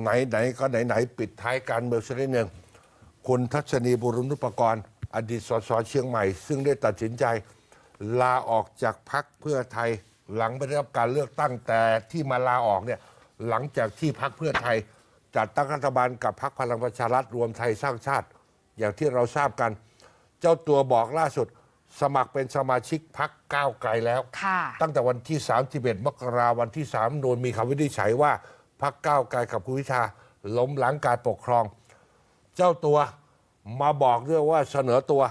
ไหนไหนๆก็ไหนไหนๆปิดท้ายการเมืองสักนิดหนึ่งคุณทัศนีบุรุณุปกรณ์ อดีตสสเชียงใหม่ ซึ่งได้ตัดสินใจ ลาออกจากพักเพื่อไทย หลังไม่ได้รับการเลือกตั้งแต่ที่มาลาออกเนี่ยหลังจากที่พักเพื่อไทย จัดตั้งรัฐบาลกับพักพลังประชารัฐรวมไทยสร้างชาติ อย่างที่เราทราบกัน เจ้าตัวบอกล่าสุด สมัครเป็นสมาชิกพักก้าวไกลแล้วค่ะตั้งแต่วันที่ 31 มกราวันที่ 3 โดนมีคำวินิจฉัยว่า พักก้าวไกลกับคุณพิธาล้มหลังการปกครอง เจ้าตัวมาบอกด้วยว่าเสนอตัว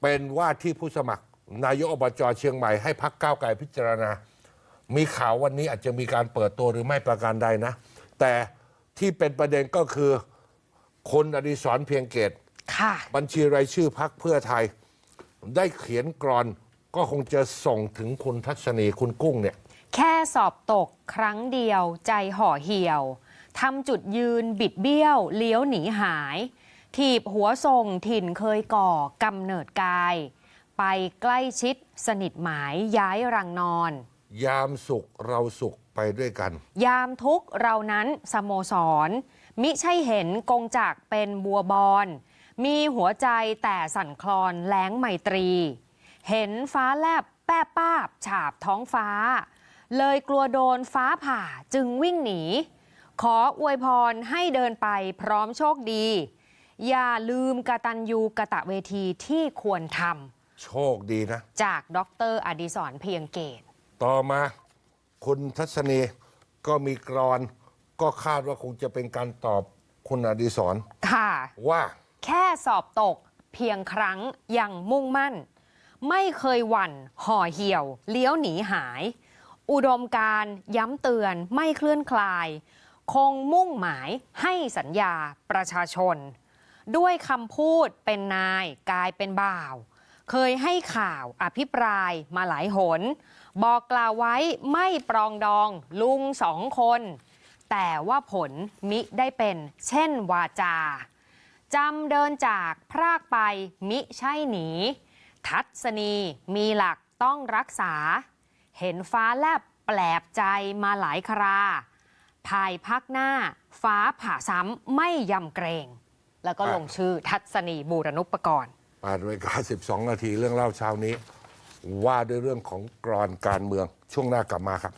เป็นว่าที่ผู้สมัคร นายกอบจเชียงใหม่ให้พักก้าวไกลพิจารณา มีข่าววันนี้อาจจะมีการเปิดตัวหรือไม่ประการใดนะ แต่ที่เป็นประเด็นก็คือคนอดิศรเพียงเกตค่ะบัญชีรายชื่อพักเพื่อไทย ได้เขียนกรอนก็คงจะส่งถึงคุณทัศนีคุณกุ้งเนี่ย แค่สอบตกครั้งเดียวใจห่อเหี่ยวทำจุดยืนบิดเบี้ยว เลี้ยวหนีหาย ถีบหัวส่งถิ่นเคยก่อกำเนิดกาย ไปใกล้ชิดสนิทหมายย้ายรังนอน ยามสุขเราสุขไปด้วยกัน ยามทุกข์เรานั้นสโมสร มิใช่เห็นกงจักรเป็นบัวบอน มีหัวใจแต่สั่นคลอนแล้งไมตรี เห็นฟ้าแลบแป้ป้าบ ฉาบท้องฟ้า เลยกลัวโดนฟ้าผ่าจึงวิ่งหนี ขออวยพรให้เดินไปพร้อมโชคดี อย่าลืมกตัญญูกะตะเวทีที่ควรทโชคดีนะำจากดรอดิศรเพียงเกต ต่อมาคุณทัศนีก็มีกรอน ก็คาดว่าคงจะเป็นการตอบคุณอดิศรค่ะ ว่าแค่สอบตกเพียงครั้งยังมุ่งมั่น ไม่เคยหวั่นห่อเหี่ยว เลี้ยวหนีหาย อุดมการย้ำเตือนไม่เคลื่อนคลาย คงมุ่งหมายให้สัญญาประชาชน ด้วยคำพูดเป็นนายกลายเป็นบ่าว เคยให้ข่าวอภิปรายมาหลายหน บอกกล่าวไว้ไม่ปรองดองลุงสองคน แต่ว่าผลมิได้เป็นเช่นวาจาจำเดินจากพรากไปมิใช่หนี ทัศนีมีหลักต้องรักษา เห็นฟ้าแลบแปลบใจมาหลายคราภายพักหน้าฟ้าผ่าซ้ำไม่ยำเกรง แล้วก็ลงชื่อทัศนีบูรณุปกรณ์8นาฬิกา12 นาทีเรื่องเล่าเช้านี้ ว่าด้วยเรื่องของกรอนการเมืองช่วงหน้ากลับมาครับ